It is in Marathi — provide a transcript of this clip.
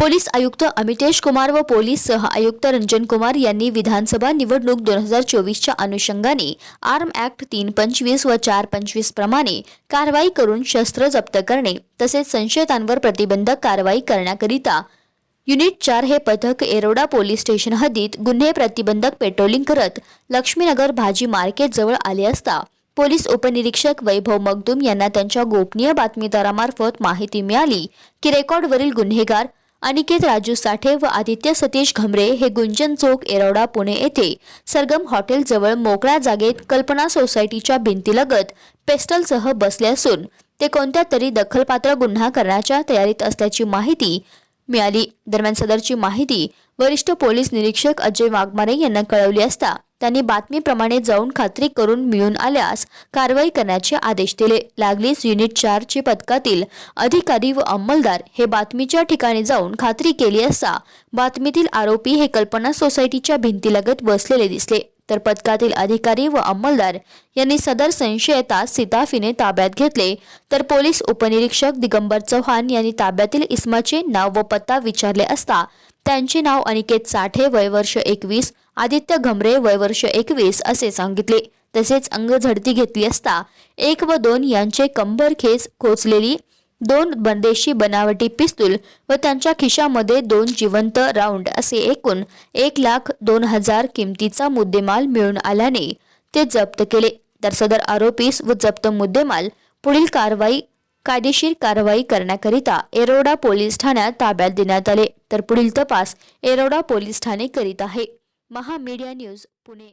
पोलीस आयुक्त अमितेश कुमार व पोलीस सह आयुक्त रंजन कुमार यांनी विधानसभा निवडणूक दोन हजार चोवीसच्या अनुषंगाने आर्म ॲक्ट तीन पंचवीस व चार पंचवीस प्रमाणे कारवाई करून शस्त्र जप्त करणे तसेच संशयितांवर प्रतिबंधक कारवाई करण्याकरिता युनिट चार हे पथक एरोडा पोलीस स्टेशन हद्दीत गुन्हे प्रतिबंधक पेट्रोलिंग करत लक्ष्मीनगर भाजी मार्केट जवळ आले असता पोलीस उपनिरीक्षक वैभव मगदूम यांना त्यांच्या गोपनीय बातमीदारामार्फत माहिती मिळाली की रेकॉर्डवरील गुन्हेगार अनिकेत राजू साठे व आदित्य सतीश घमरे हे गुंजन चौक एरोडा पुणे येथे सरगम हॉटेलजवळ मोकळ्या जागेत कल्पना सोसायटीच्या भिंतीलगत पेस्टलसह बसले असून ते कोणत्या तरी दखलपात्र गुन्हा करण्याच्या तयारीत असल्याची माहिती मिळाली. दरम्यान सदरची माहिती वरिष्ठ पोलीस निरीक्षक अजय वाघमारे यांना कळवली असता त्यांनी बातमीप्रमाणे जाऊन खात्री करून मिळून आल्यास कारवाई करण्याचे आदेश दिले. लागलीच युनिट चारचे पथकातील अधिकारी व अंमलदार हे बातमीच्या ठिकाणी जाऊन खात्री केली असता बातमीतील आरोपी हे कल्पना सोसायटीच्या भिंतीलगत बसलेले दिसले. तर पथकातील अधिकारी व अंमलदार यांनी सदर संशयतास सिताफीने ताब्यात घेतले. तर पोलीस उपनिरीक्षक दिगंबर चव्हाण यांनी ताब्यातील इस्माचे नाव व पत्ता विचारले असता त्यांचे नाव अनिकेत साठे वय वर्ष एकवीस आदित्य घमरे वय वर्ष एकवीस असे सांगितले. तसेच अंग झडती घेतली असता एक व दोन यांचे कंबर खेच खोचलेली दोन बंदेशी बनावटी पिस्तूल व त्यांच्या खिशामध्ये दोन जिवंत राऊंड असे एकूण एक लाख दोन हजार किमतीचा मुद्देमाल मिळून आल्याने ते जप्त केले. तर सदर आरोपीस व जप्त मुद्देमाल पुढील कारवाई कायदेशीर कारवाई करण्याकरिता एरोडा पोलीस ठाण्यात ताब्यात देण्यात आले. तर पुढील तपास एरोडा पोलीस ठाणे करीत आहे. Maha media news Pune.